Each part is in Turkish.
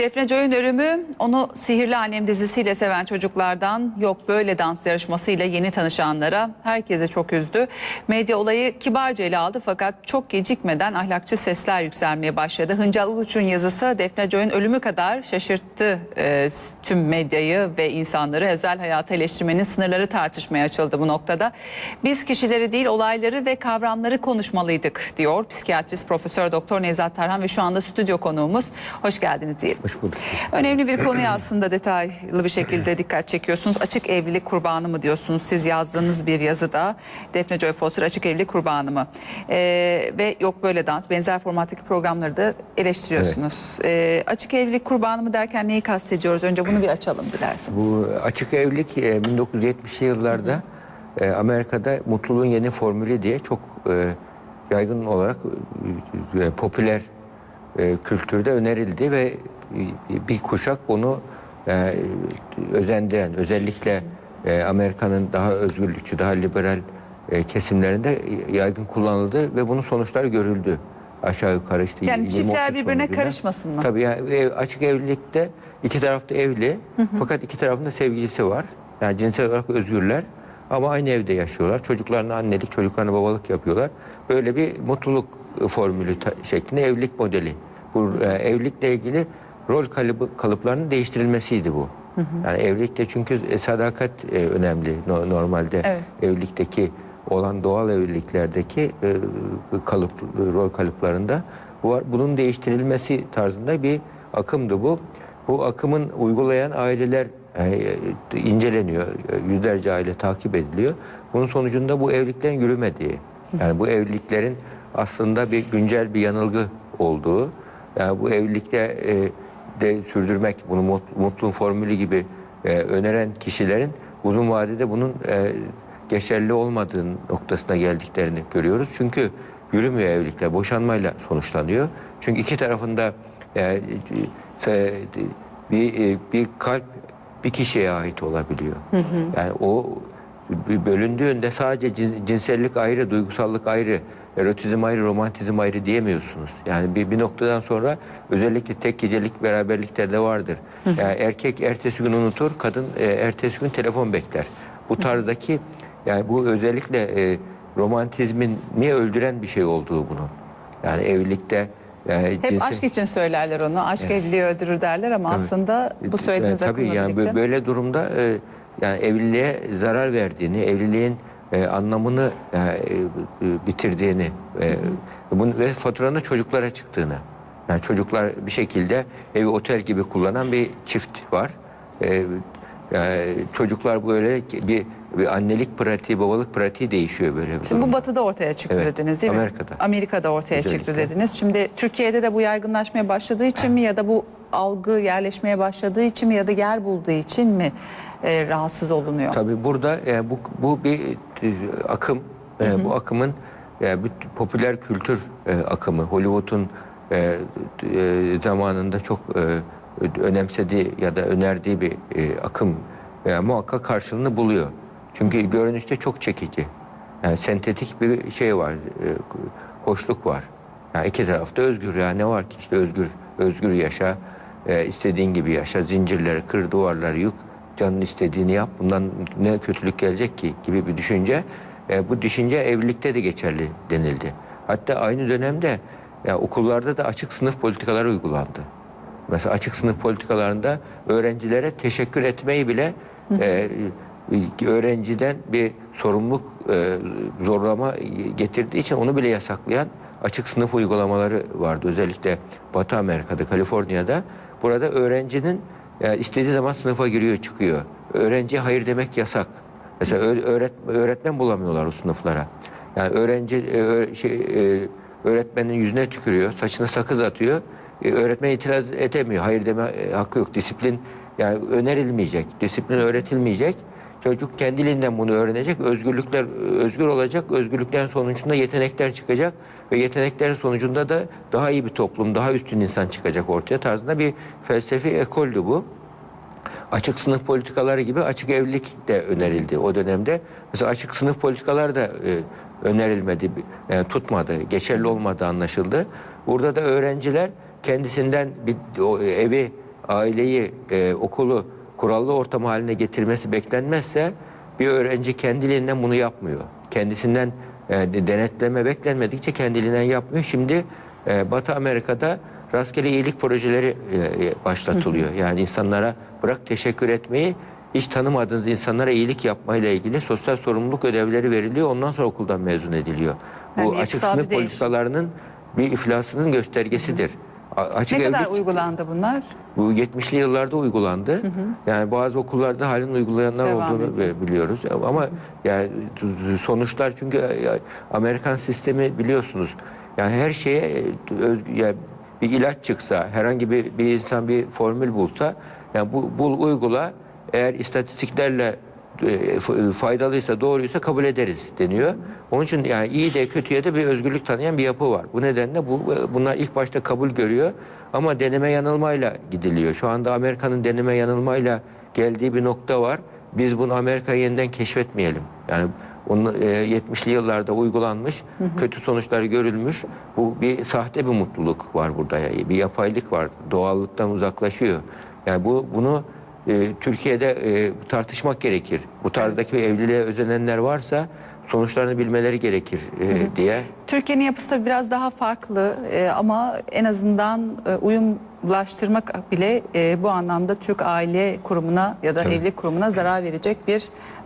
Defne Joy'un ölümü onu Sihirli Annem dizisiyle seven çocuklardan yok böyle dans yarışmasıyla yeni tanışanlara herkese çok üzdü. Medya olayı kibarca ele aldı fakat çok gecikmeden ahlakçı sesler yükselmeye başladı. Hıncal Uluç'un yazısı Defne Joy'un ölümü kadar şaşırttı e, tüm medyayı ve insanları. Özel hayatı eleştirmenin sınırları tartışmaya açıldı bu noktada. Biz kişileri değil olayları ve kavramları konuşmalıydık diyor psikiyatrist Profesör Doktor Nevzat Tarhan ve şu anda stüdyo konuğumuz. Hoş geldiniz diyelim. Bulduk. Önemli bir konuya aslında detaylı bir şekilde dikkat çekiyorsunuz. Açık evlilik kurbanı mı diyorsunuz? Siz yazdığınız bir yazıda Defne Joy Foster açık evlilik kurbanı mı? Ee, ve yok böyle dans benzer formattaki programları da eleştiriyorsunuz. Ee, açık evlilik kurbanı mı derken neyi kastediyoruz? Önce bunu bir açalım dilerseniz. Bu açık evlilik e, 1970'li yıllarda e, Amerika'da mutluluğun yeni formülü diye çok e, yaygın olarak e, e, popüler e, kültürde önerildi ve e, bir kuşak bunu e, özendiren özellikle e, Amerika'nın daha özgürlükçü, daha liberal e, kesimlerinde yaygın kullanıldı ve bunun sonuçları görüldü. Aşağı yukarı işte Yani 20 çiftler birbirine sonucunda. karışmasın mı? Tabii yani ev- açık evlilikte iki tarafta evli fakat iki tarafında sevgilisi var. Yani cinsel olarak özgürler ama aynı evde yaşıyorlar. Çocuklarına annelik, çocuklarına babalık yapıyorlar. Böyle bir mutluluk formülü şeklinde evlilik modeli. Bu e, evlilikle ilgili rol kalıbı, kalıplarının değiştirilmesiydi bu. Yani evlilikte çünkü e, sadakat e, önemli no- normalde Evet. evlilikteki olan doğal evliliklerdeki e, kalıp rol kalıplarında bu var. Bunun değiştirilmesi tarzında bir akımdı bu. Bu akımın uygulayan aileler e, inceleniyor. E, Yüzlerce aile takip ediliyor. Bunun sonucunda bu evliliklerin yürümediği, yani bu evliliklerin aslında bir güncel bir yanılgı olduğu, yani bu evlilikte e, de sürdürmek, bunu mut- mutluluğun formülü gibi e, öneren kişilerin uzun vadede bunun e, geçerli olmadığı noktasına geldiklerini görüyoruz. Çünkü yürümüyor evlilikler, boşanmayla sonuçlanıyor. Çünkü iki tarafında e, e, bir, e, bir kalp bir kişiye ait olabiliyor. Yani o bölündüğünde sadece cins- cinsellik ayrı, duygusallık ayrı, erotizm ayrı, romantizm ayrı diyemiyorsunuz. Yani bir, bir noktadan sonra özellikle tek gecelik beraberliklerde vardır. Yani erkek ertesi gün unutur, kadın e, ertesi gün telefon bekler. Bu tarzdaki yani bu özellikle e, romantizmin niye öldüren bir şey olduğu bunun. Yani evlilikte yani Hep cinsel- aşk için söylerler onu. Aşk evliliği öldürür derler ama aslında bu söylediğiniz yani, tabii yani birlikte. bö- böyle durumda e, yani evliliğe zarar verdiğini, evliliğin e, anlamını e, e, bitirdiğini e, bunu, ve faturanın çocuklara çıktığını. Yani çocuklar bir şekilde evi otel gibi kullanan bir çift var. E, yani çocuklar böyle bir, bir annelik pratiği, babalık pratiği değişiyor böyle Şimdi bu batıda ortaya çıktı Evet, dediniz değil mi? Amerika'da. Amerika'da ortaya çıktı dediniz. Şimdi Türkiye'de de bu yaygınlaşmaya başladığı için mi ya da bu algı yerleşmeye başladığı için mi ya da yer bulduğu için mi e, rahatsız olunuyor? Tabii burada e, bu bu bir e, akım. E, bu akımın e, bir popüler kültür e, akımı. Hollywood'un e, e, zamanında çok e, önemsediği ya da önerdiği bir e, akım e, muhakkak karşılığını buluyor. Çünkü görünüşte çok çekici. Yani sentetik bir şey var, e, hoşluk var. Yani iki tarafta özgür ya ne var ki işte özgür özgür yaşa, e, istediğin gibi yaşa, zincirleri kır, duvarları yık, canın istediğini yap. Bundan ne kötülük gelecek ki gibi bir düşünce. E, bu düşünce evlilikte de geçerli denildi. Hatta aynı dönemde ya okullarda da açık sınıf politikaları uygulandı. Mesela açık sınıf politikalarında öğrencilere teşekkür etmeyi bile e, öğrenciden bir sorumluluk e, zorlama getirdiği için onu bile yasaklayan açık sınıf uygulamaları vardı. Özellikle Batı Amerika'da, Kaliforniya'da. Burada öğrencinin e, istediği zaman sınıfa giriyor, çıkıyor. Öğrenciye hayır demek yasak. Mesela öğret, öğretmen bulamıyorlar o sınıflara. Yani öğrenci e, şey, e, öğretmenin yüzüne tükürüyor, saçına sakız atıyor. E, öğretmen itiraz edemiyor. Hayır deme hakkı yok. Disiplin yani önerilmeyecek. Disiplin öğretilmeyecek. Çocuk kendiliğinden bunu öğrenecek. Özgürlükler özgür olacak. Özgürlüklerin sonucunda yetenekler çıkacak ve yeteneklerin sonucunda da daha iyi bir toplum, daha üstün insan çıkacak ortaya tarzında bir felsefi ekoldü bu. Açık sınıf politikaları gibi açık evlilik de önerildi o dönemde. Mesela açık sınıf politikalar da e, önerilmedi, e, tutmadı, geçerli olmadığı anlaşıldı. Burada da öğrenciler kendisinden bir o evi aileyi, e, okulu kurallı ortam haline getirmesi beklenmezse bir öğrenci kendiliğinden bunu yapmıyor. Kendisinden e, denetleme beklenmedikçe kendiliğinden yapmıyor. Şimdi e, Batı Amerika'da rastgele iyilik projeleri e, e, başlatılıyor. Yani insanlara bırak teşekkür etmeyi, hiç tanımadığınız insanlara iyilik yapmayla ilgili sosyal sorumluluk ödevleri veriliyor. Ondan sonra okuldan mezun ediliyor. Yani Bu açık sınıf politikalarının bir iflasının göstergesidir. A- Açık Ne kadar evlilik- uygulandı bunlar? bu 70'li yıllarda uygulandı. Yani bazı okullarda halen uygulayanlar Devam olduğunu ediyor. bi- biliyoruz. Ama yani sonuçlar çünkü ya, Amerikan sistemi biliyorsunuz. Yani her şeye özgü, yani bir ilaç çıksa, herhangi bir, bir insan bir formül bulsa, yani bu bul uygula eğer istatistiklerle e, faydalıysa, doğruysa kabul ederiz deniyor. Onun için yani iyi de kötüye de bir özgürlük tanıyan bir yapı var. Bu nedenle bu bunlar ilk başta kabul görüyor ama deneme yanılmayla gidiliyor. Şu anda Amerika'nın deneme yanılmayla geldiği bir nokta var. Biz bunu Amerika'yı yeniden keşfetmeyelim. Yani onun e, 70'li yıllarda uygulanmış, kötü sonuçları görülmüş. Bu bir sahte bir mutluluk var burada. Yani bir yapaylık var. Doğallıktan uzaklaşıyor. Yani bu bunu e, Türkiye'de e, tartışmak gerekir. Bu tarzdaki evliliğe özenenler varsa sonuçlarını bilmeleri gerekir e, diye. Türkiye'nin yapısı da biraz daha farklı e, ama en azından e, uyumlaştırmak bile e, bu anlamda Türk Aile Kurumu'na ya da Tabii. Evlilik Kurumu'na zarar verecek bir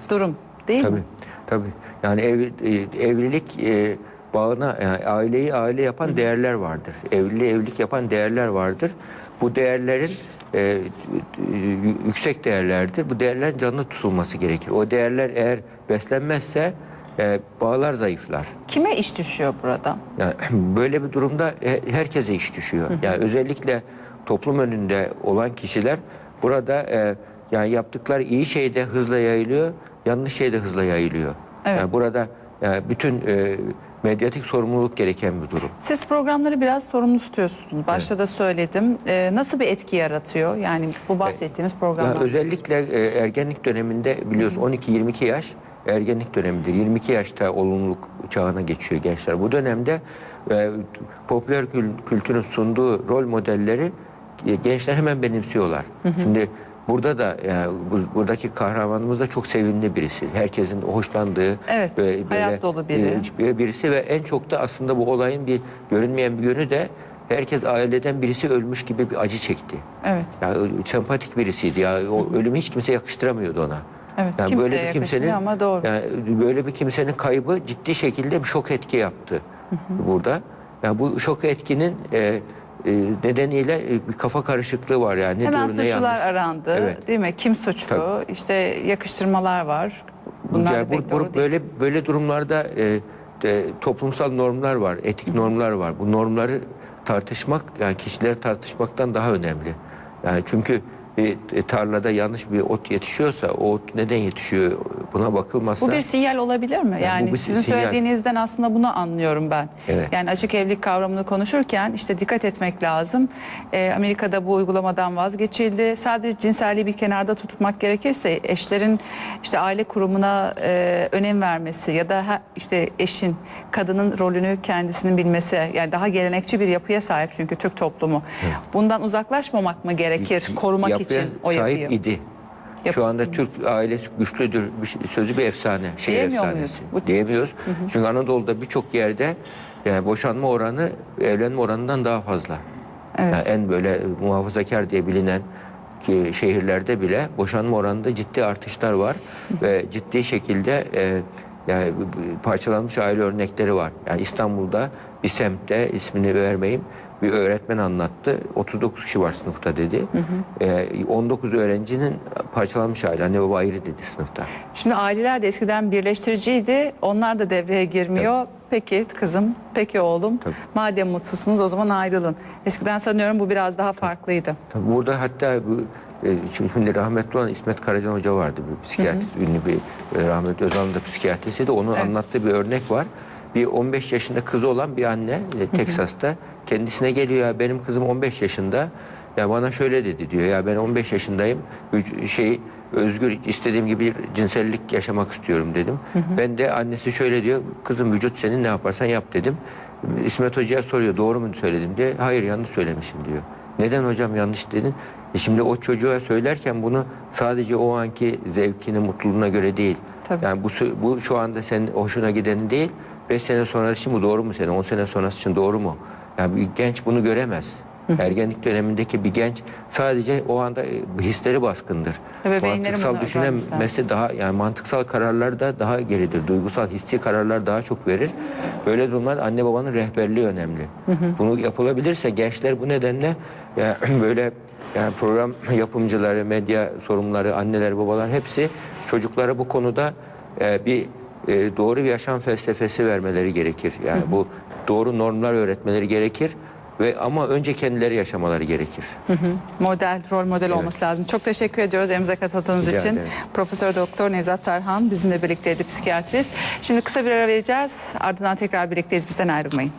durum değil Tabii, mi? tabii. Yani ev, e, evlilik e, bağına, yani aileyi aile yapan değerler vardır. Evliliği evlilik yapan değerler vardır. Bu değerlerin e, e, yüksek değerlerdir. Bu değerlerin canlı tutulması gerekir. O değerler eğer beslenmezse e, bağlar zayıflar. Kime iş düşüyor burada? Yani böyle bir durumda he- herkese iş düşüyor. Yani özellikle toplum önünde olan kişiler burada e, yani yaptıkları iyi şey de hızla yayılıyor, yanlış şey de hızla yayılıyor. Evet. Yani burada yani bütün e, medyatik sorumluluk gereken bir durum. Siz programları biraz sorumlu tutuyorsunuz. Başta da söyledim. E, nasıl bir etki yaratıyor? Yani bu bahsettiğimiz programlar. Yani özellikle e, ergenlik döneminde biliyorsun 12-22 yaş ergenlik dönemidir. 22 yaşta olumluluk çağına geçiyor gençler. Bu dönemde e, popüler kül- kültürün sunduğu rol modelleri e, gençler hemen benimsiyorlar. Şimdi burada da yani bu- buradaki kahramanımız da çok sevimli birisi. Herkesin hoşlandığı Evet, e, hayat dolu biri. e, birisi ve en çok da aslında bu olayın bir görünmeyen bir yönü de herkes aileden birisi ölmüş gibi bir acı çekti. Evet. Ya sempatik birisiydi ya. O ölümü hiç kimse yakıştıramıyordu ona. Evet. Yani kimseye böyle bir kimsenin ama doğru. yani böyle bir kimsenin kaybı ciddi şekilde bir şok etki yaptı burada. Yani bu şok etkinin e, e, nedeniyle e, bir kafa karışıklığı var yani. Ne Hemen doğru ne suçlular yanlış. arandı. Evet. Değil mi? Kim suçlu? Tabii. İşte yakıştırmalar var. Bunlar Yani da bu- pek bu- doğru değil. böyle böyle durumlarda e, de, toplumsal normlar var, etik normlar var. Bu normları tartışmak yani kişileri tartışmaktan daha önemli. Yani çünkü bir e, tarlada yanlış bir ot yetişiyorsa o ot neden yetişiyor buna bakılmazsa Bu bir sinyal olabilir mi? Yani bir sizin sinyal. söylediğinizden aslında bunu anlıyorum ben. Evet. Yani açık evlilik kavramını konuşurken işte dikkat etmek lazım. Ee, Amerika'da bu uygulamadan vazgeçildi. Sadece cinselliği bir kenarda tutmak gerekirse eşlerin işte aile kurumuna e, önem vermesi ya da ha- işte eşin kadının rolünü kendisinin bilmesi yani daha gelenekçi bir yapıya sahip çünkü Türk toplumu. Bundan uzaklaşmamak mı gerekir korumak için o sahip yapıyı? idi. Yap- Şu anda Türk ailesi güçlüdür bir şey- sözü bir efsane. Şehir Diyemiyor efsanesi. muyuz? Bu- Diyemiyoruz. Çünkü Anadolu'da birçok yerde yani boşanma oranı evlenme oranından daha fazla. Evet. Yani en böyle muhafazakar diye bilinen ki şehirlerde bile boşanma oranında ciddi artışlar var ve ciddi şekilde e, yani parçalanmış aile örnekleri var. Yani İstanbul'da bir semtte ismini vermeyeyim bir öğretmen anlattı. 39 kişi var sınıfta dedi. E, 19 öğrencinin parçalanmış aile anne baba ayrı dedi sınıfta. Şimdi aileler de eskiden birleştiriciydi. Onlar da devreye girmiyor. Peki kızım, peki oğlum. Tabii. Madem mutsuzsunuz o zaman ayrılın. Eskiden sanıyorum bu biraz daha farklıydı. Tabii burada hatta bu e, şimdi rahmetli olan İsmet Karacan Hoca vardı bir psikiyatrist, ünlü bir e, rahmetli Özal'ın da psikiyatristi de onun Evet. anlattığı bir örnek var. Bir 15 yaşında kızı olan bir anne e, Teksas'ta kendisine geliyor ya benim kızım 15 yaşında ya bana şöyle dedi diyor ya ben 15 yaşındayım şey özgür istediğim gibi cinsellik yaşamak istiyorum dedim. Ben de annesi şöyle diyor kızım vücut senin ne yaparsan yap dedim. İsmet Hoca'ya soruyor doğru mu söyledim diye. Hayır yanlış söylemişim diyor. Neden hocam yanlış dedin? E şimdi o çocuğa söylerken bunu sadece o anki zevkini, mutluluğuna göre değil. Tabii. Yani bu bu şu anda senin hoşuna giden değil. 5 sene sonrası için bu doğru mu senin? 10 sene sonrası için doğru mu? Yani bir genç bunu göremez. Ergenlik dönemindeki bir genç sadece o anda e, hisleri baskındır. Mantıksal düşünemesi daha yani mantıksal kararlar da daha geridir. Duygusal hissi kararlar daha çok verir. Böyle durumlarda anne babanın rehberliği önemli. Bunu yapılabilirse gençler bu nedenle ya böyle yani program yapımcıları, medya sorumluları, anneler, babalar hepsi çocuklara bu konuda e, bir e, doğru bir yaşam felsefesi vermeleri gerekir. Yani bu doğru normlar öğretmeleri gerekir ve ama önce kendileri yaşamaları gerekir. Model, rol model olması lazım. Çok teşekkür ediyoruz elimize katıldığınız Rica için. ederim. Profesör Doktor Nevzat Tarhan bizimle birlikteydi psikiyatrist. Şimdi kısa bir ara vereceğiz. Ardından tekrar birlikteyiz. Bizden ayrılmayın.